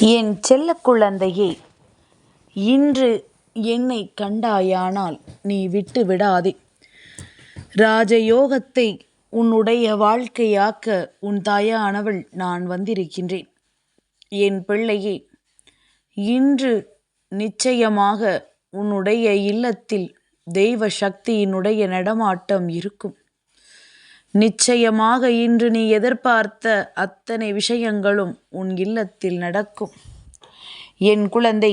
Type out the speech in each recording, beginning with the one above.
என் செல்ல குழந்தையே இன்று என்னை கண்டாயானால் நீ விட்டு விடாதே. ராஜயோகத்தை உன்னுடைய வாழ்க்கையாக்க உன் தாயானவள் நான் வந்திருக்கின்றேன். என் பிள்ளையே இன்று நிச்சயமாக உன்னுடைய இல்லத்தில் தெய்வ சக்தியினுடைய நடமாட்டம் இருக்கும். நிச்சயமாக இன்று நீ எதிர்பார்த்த அத்தனை விஷயங்களும் உன் இல்லத்தில் நடக்கும். என் குழந்தை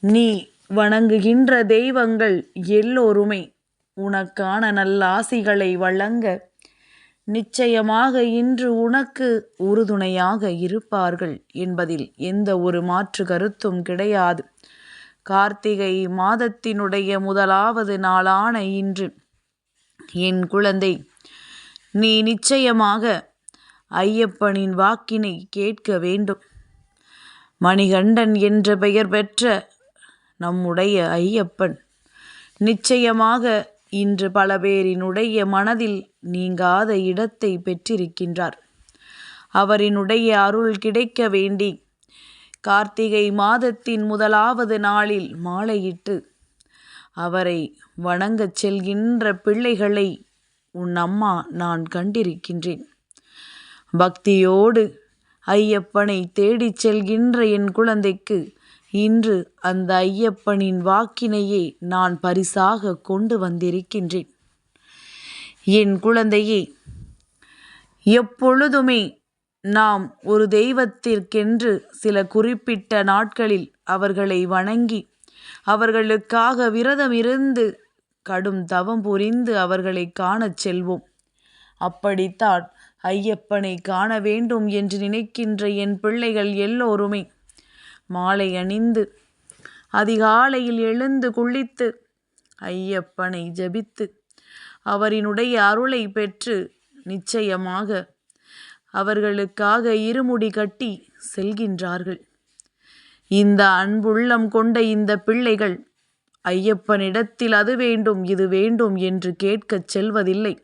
நீ வணங்குகின்ற தெய்வங்கள் எல்லோருமே உனக்கான நல்லாசிகளை வழங்க நிச்சயமாக இன்று உனக்கு உறுதுணையாக இருப்பார்கள் என்பதில் எந்த ஒரு மாற்று கருத்தும் கிடையாது. கார்த்திகை மாதத்தினுடைய முதலாவது நாளான இன்று என் குழந்தை நீ நிச்சயமாக ஐயப்பனின் வாக்கினை கேட்க வேண்டும். மணிகண்டன் என்ற பெயர் பெற்ற நம்முடைய ஐயப்பன் நிச்சயமாக இன்று பல பேரினுடைய மனதில் நீங்காத இடத்தை பெற்றிருக்கின்றார். அவரினுடைய அருள் கிடைக்க வேண்டி கார்த்திகை மாதத்தின் முதலாவது நாளில் மாலையிட்டு அவரை வணங்கச் செல்கின்ற பிள்ளைகளை உன் அம்மா நான் கண்டிருக்கின்றேன். பக்தியோடு ஐயப்பனை தேடிச் செல்கின்ற என் குழந்தைக்கு இன்று அந்த ஐயப்பனின் வாக்கினையே நான் பரிசாக கொண்டு வந்திருக்கின்றேன். என் குழந்தையே எப்பொழுதுமே நாம் ஒரு தெய்வத்திற்கென்று சில குறிப்பிட்ட நாட்களில் அவர்களை வணங்கி அவர்களுக்காக விரதம் இருந்து கடும் தவம் புரிந்து அவர்களை காணச் செல்வோம். அப்படித்தான் ஐயப்பனை காண வேண்டும் என்று நினைக்கின்ற என் பிள்ளைகள் எல்லோருமே மாலை அணிந்து அதிகாலையில் எழுந்து குளித்து ஐயப்பனை ஜபித்து அவரினுடைய அருளை பெற்று நிச்சயமாக அவர்களுக்காக இருமுடி கட்டி செல்கின்றார்கள். இந்த அன்புள்ளம் கொண்ட இந்த பிள்ளைகள் ஐயப்பனிடத்தில் அது வேண்டும் இது வேண்டும் என்று கேட்கச் செல்வதில்லை.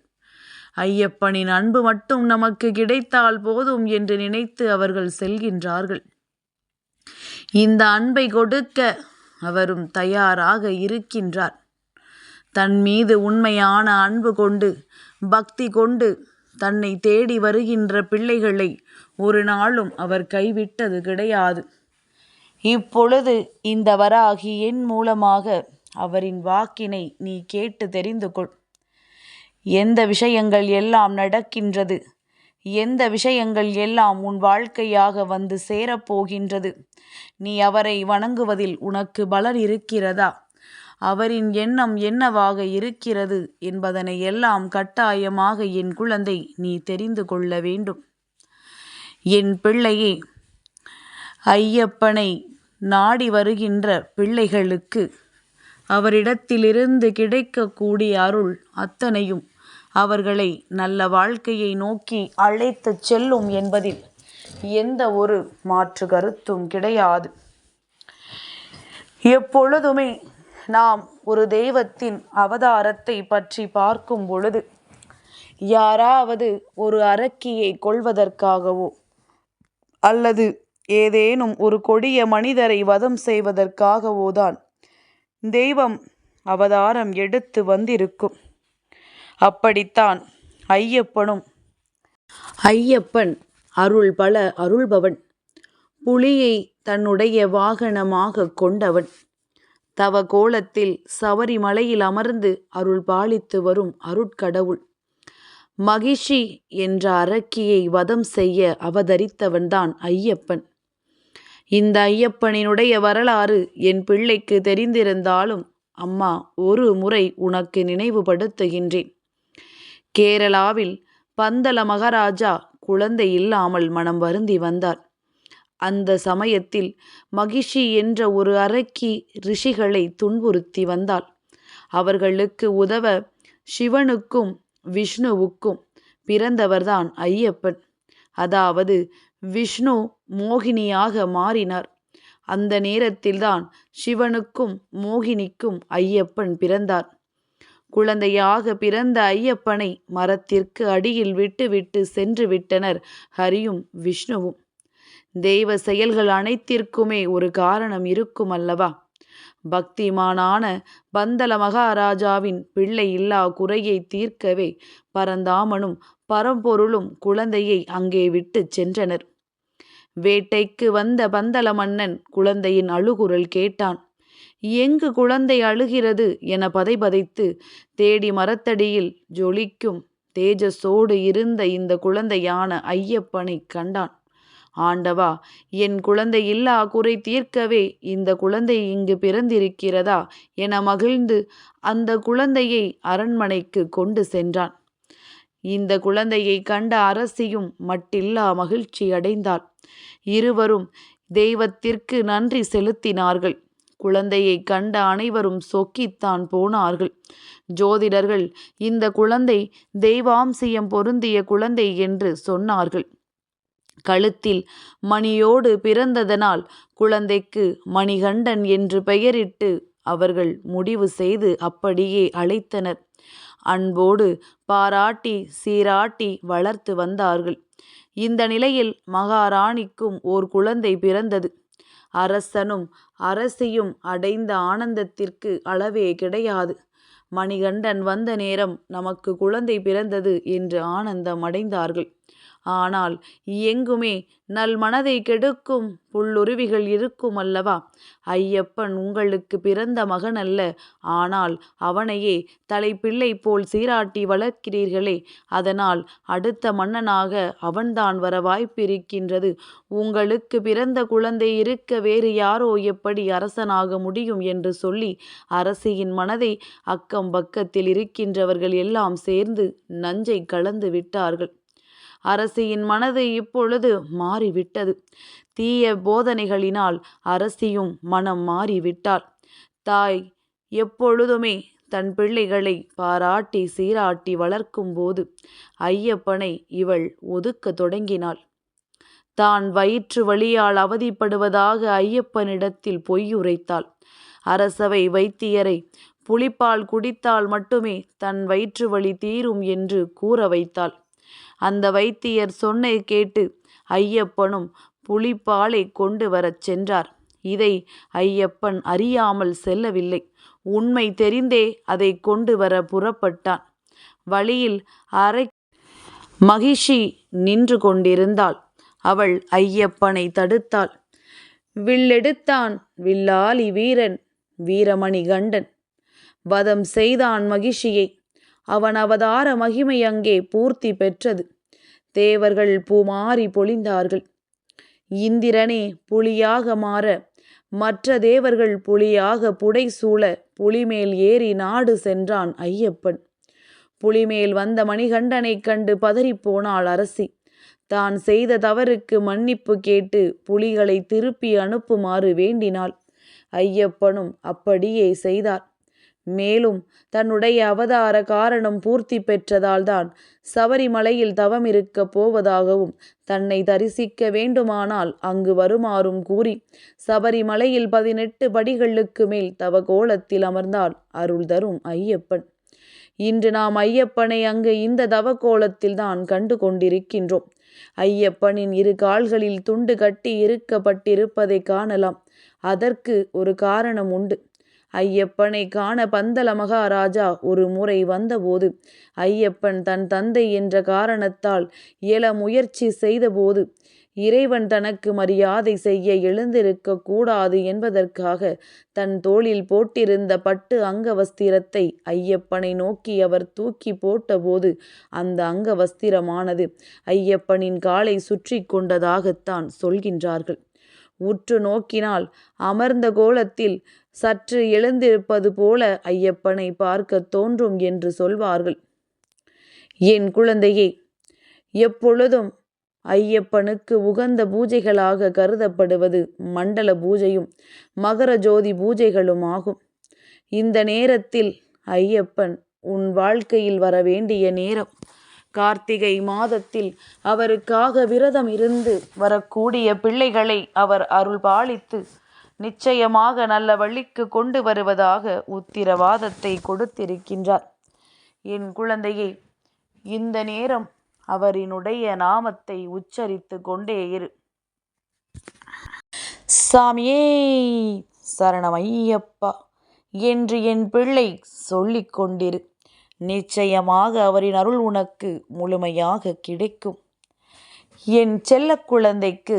ஐயப்பனின் அன்பு மட்டும் நமக்கு கிடைத்தால் போதும் என்று நினைத்து அவர்கள் செல்கின்றார்கள். இந்த அன்பை கொடுக்க அவரும் தயாராக இருக்கின்றார். தன் மீது உண்மையான அன்பு கொண்டு பக்தி கொண்டு தன்னை தேடி வருகின்ற பிள்ளைகளை ஒரு நாளும் அவர் கைவிட்டது கிடையாது. இப்பொழுது இந்த வராகி என் மூலமாக அவரின் வாக்கினை நீ கேட்டு தெரிந்து கொள். எந்த விஷயங்கள் எல்லாம் நடக்கின்றது எந்த விஷயங்கள் எல்லாம் உன் வாழ்க்கையாக வந்து சேரப்போகின்றது நீ அவரை வணங்குவதில் உனக்கு பலர் இருக்கிறதா? அவரின் எண்ணம் என்னவாக இருக்கிறது என்பதனை எல்லாம் கட்டாயமாக என் குழந்தை நீ தெரிந்து கொள்ள வேண்டும். என் பிள்ளையே ஐயப்பனை நாடி வருகின்ற பிள்ளைகளுக்கு அவரிடத்திலிருந்து கிடைக்கக்கூடிய அருள் அத்தனையும் அவர்களை நல்ல வாழ்க்கையை நோக்கி அழைத்துச் செல்லும் என்பதில் எந்த ஒரு மாற்று கருத்தும் கிடையாது. எப்பொழுதுமே நாம் ஒரு தெய்வத்தின் அவதாரத்தை பற்றி பார்க்கும் பொழுது யாராவது ஒரு அரக்கியை கொள்வதற்காகவோ அல்லது ஏதேனும் ஒரு கொடிய மனிதரை வதம் செய்வதற்காகவோதான் தெய்வம் அவதாரம் எடுத்து வந்திருக்கும். அப்படித்தான் ஐயப்பனும் ஐயப்பன் அருள் பல அருள்பவன். புலியை தன்னுடைய வாகனமாக கொண்டவன். தவ கோலத்தில் சபரிமலையில் அமர்ந்து அருள் பாலித்து வரும் அருட்கடவுள். மகிஷி என்ற அரக்கியை வதம் செய்ய அவதரித்தவன்தான் ஐயப்பன். இந்த ஐயப்பனினுடைய வரலாறு என் பிள்ளைக்கு தெரிந்திருந்தாலும் அம்மா ஒரு முறை உனக்கு நினைவுபடுத்துகின்றேன். கேரளாவில் பந்தல மகாராஜா குழந்தை இல்லாமல் மனம் வருந்தி வந்தார். அந்த சமயத்தில் மகிஷி என்ற ஒரு அரக்கி ரிஷிகளை துன்புறுத்தி வந்தாள். அவர்களுக்கு உதவ சிவனுக்கும் விஷ்ணுவுக்கும் பிறந்தவர்தான் ஐயப்பன். அதாவது விஷ்ணு மோகினியாக மாறினார். அந்த நேரத்தில்தான் சிவனுக்கும் மோகினிக்கும் ஐயப்பன் பிறந்தார். குழந்தையாக பிறந்த ஐயப்பனை மரத்திற்கு அடியில் விட்டுவிட்டு சென்று விட்டனர் ஹரியும் விஷ்ணுவும். தெய்வ செயல்கள் அனைத்திற்குமே ஒரு காரணம் இருக்கும் அல்லவா? பக்திமானான பந்தல மகாராஜாவின் பிள்ளை இல்லா குறையை தீர்க்கவே பரந்தாமனும் பரம்பொருளும் குழந்தையை அங்கே விட்டுச் சென்றனர். வேட்டைக்கு வந்த பந்தல மன்னன் குழந்தையின் அழுகுரல் கேட்டான். எங்கு குழந்தை அழுகிறது? என பதைபதைத்து தேடி மரத்தடியில் ஜொலிக்கும் தேஜஸோடு இருந்த இந்த குழந்தையான ஐயப்பனை கண்டான். ஆண்டவா என் குழந்தை இல்லா குறை தீர்க்கவே இந்த குழந்தை இங்கு பிறந்திருக்கிறதா? என மகிழ்ந்து அந்த குழந்தையை அரண்மனைக்கு கொண்டு சென்றான். இந்த குழந்தையை கண்ட அரசியும் மட்டில்லா மகிழ்ச்சி அடைந்தாள் இருவரும் தெய்வத்திற்கு நன்றி செலுத்தினார்கள். குழந்தையை கண்ட அனைவரும் சொக்கித்தான் போனார்கள். ஜோதிடர்கள் இந்த குழந்தை தெய்வாம்சியம் பொருந்திய குழந்தை என்று சொன்னார்கள். கழுத்தில் மணியோடு பிறந்ததனால் குழந்தைக்கு மணிகண்டன் என்று பெயரிட்டு அவர்கள் முடிவு செய்து அப்படியே அழைத்தனர். அன்போடு பாராட்டி சீராட்டி வளர்த்து வந்தார்கள். இந்த நிலையில் மகாராணிக்கும் ஓர் குழந்தை பிறந்தது. அரசனும் அரசியும் அடைந்த ஆனந்தத்திற்கு அளவே கிடையாது. மணிகண்டன் வந்த நேரம் நமக்கு குழந்தை பிறந்தது என்று ஆனந்தம் அடைந்தார்கள். ஆனால் எங்குமே நல் மனதை கெடுக்கும் புல்லுருவிகள் இருக்கும் அல்லவா? ஐயப்பன் உங்களுக்கு பிறந்த மகன் அல்ல. ஆனால் அவனையே தலைப்பிள்ளை போல் சீராட்டி வளர்க்கிறீர்களே. அதனால் அடுத்த மன்னனாக அவன்தான் வர வாய்ப்பிருக்கின்றது. உங்களுக்கு பிறந்த குழந்தை இருக்க வேறு யாரோ எப்படி அரசனாக முடியும் என்று சொல்லி அரசியின் மனதை அக்கம் பக்கத்தில் இருக்கின்றவர்கள் எல்லாம் சேர்ந்து நஞ்சை கலந்து விட்டார்கள். அரசியின் மனது இப்பொழுது மாறிவிட்டது. தீய போதனைகளினால் அரசியும் மனம் மாறிவிட்டாள் தாய் எப்பொழுதுமே தன் பிள்ளைகளை பாராட்டி சீராட்டி வளர்க்கும் போது ஐயப்பனை இவள் ஒதுக்க தொடங்கினாள். தான் வயிற்று வழியால் அவதிப்படுவதாக ஐயப்பனிடத்தில் பொய்யுரைத்தாள். அரசவை வைத்தியரை புலிப்பால் குடித்தால் மட்டுமே தன் வயிற்று வழி தீரும் என்று கூற வைத்தாள். அந்த வைத்தியர் சொன்னை கேட்டு ஐயப்பனும் புலிப்பாலை கொண்டு வரச் சென்றார். இதை ஐயப்பன் அறியாமல் செல்லவில்லை. உண்மை தெரிந்தே அதை கொண்டு வர புறப்பட்டான். வழியில் அரை மகிஷி நின்று கொண்டிருந்தாள். அவள் ஐயப்பனை தடுத்தாள். வில்லெடுத்தான் வில்லாலி வீரன் வீரமணி கண்டன் வதம் செய்தான் மகிஷியை அவன் அவதார மகிமை அங்கே பூர்த்தி பெற்றது. தேவர்கள் பூமாறி பொழிந்தார்கள். இந்திரனே புலியாக மாற மற்ற தேவர்கள் புலியாக புடை சூழ புலிமேல் ஏறி நாடு சென்றான் ஐயப்பன். புலிமேல் வந்த மணிகண்டனைக் கண்டு பதறிப்போனாள் அரசி. தான் செய்த தவறுக்கு மன்னிப்பு கேட்டு புலிகளை திருப்பி அனுப்புமாறு வேண்டினாள். ஐயப்பனும் அப்படியே செய்தார். மேலும் தன்னுடைய அவதார காரணம் பூர்த்தி பெற்றதால்தான் சபரிமலையில் தவம் இருக்கப் போவதாகவும் தன்னை தரிசிக்க வேண்டுமானால் அங்கு வருமாறும் கூறி சபரிமலையில் பதினெட்டு படிகளுக்கு மேல் தவ கோலத்தில் அமர்ந்தால் அருள் தரும் ஐயப்பன். இன்று நாம் ஐயப்பனை அங்கு இந்த தவ கோலத்தில் தான் கண்டு கொண்டிருக்கின்றோம். ஐயப்பனின் இரு கால்களில் துண்டு கட்டி இருக்கப்பட்டிருப்பதை காணலாம். அதற்கு ஒரு காரணம் உண்டு. ஐயப்பனை காண பந்தல மகாராஜா ஒரு முறை வந்தபோது ஐயப்பன் தன் தந்தை என்ற காரணத்தால் இயல முயற்சி செய்தபோது இறைவன் தனக்கு மரியாதை செய்ய எழுந்திருக்க கூடாது என்பதற்காக தன் தோளில் போட்டிருந்த பட்டு அங்கவஸ்திரத்தை ஐயப்பனை நோக்கி அவர் தூக்கி போட்டபோது அந்த அங்கவஸ்திரமானது ஐயப்பனின் காலை சுற்றி கொண்டதாகத்தான் சொல்கின்றார்கள். உற்று நோக்கினால் அமர்ந்த கோலத்தில் சற்று எழுந்திருப்பது போல ஐயப்பனை பார்க்க தோன்றும் என்று சொல்வார்கள். என் குழந்தையே எப்பொழுதும் ஐயப்பனுக்கு உகந்த பூஜைகளாக கருதப்படுவது மண்டல பூஜையும் மகர ஜோதி பூஜைகளும் ஆகும். இந்த நேரத்தில் ஐயப்பன் உன் வாழ்க்கையில் வர வேண்டிய நேரம். கார்த்திகை மாதத்தில் அவருக்காக விரதம் இருந்து வரக்கூடிய பிள்ளைகளை அவர் அருள் பாலித்து நிச்சயமாக நல்ல வழிக்கு கொண்டு வருவதாக உத்திரவாதத்தை கொடுத்திருக்கின்றார். என் குழந்தையே இந்த நேரம் அவரினுடைய நாமத்தை உச்சரித்து கொண்டே இரு. சாமியே சரணமையப்பா என்று என் பிள்ளை சொல்லிக் கொண்டிரு. நிச்சயமாக அவரின் அருள் உனக்கு முழுமையாக கிடைக்கும். என் செல்ல குழந்தைக்கு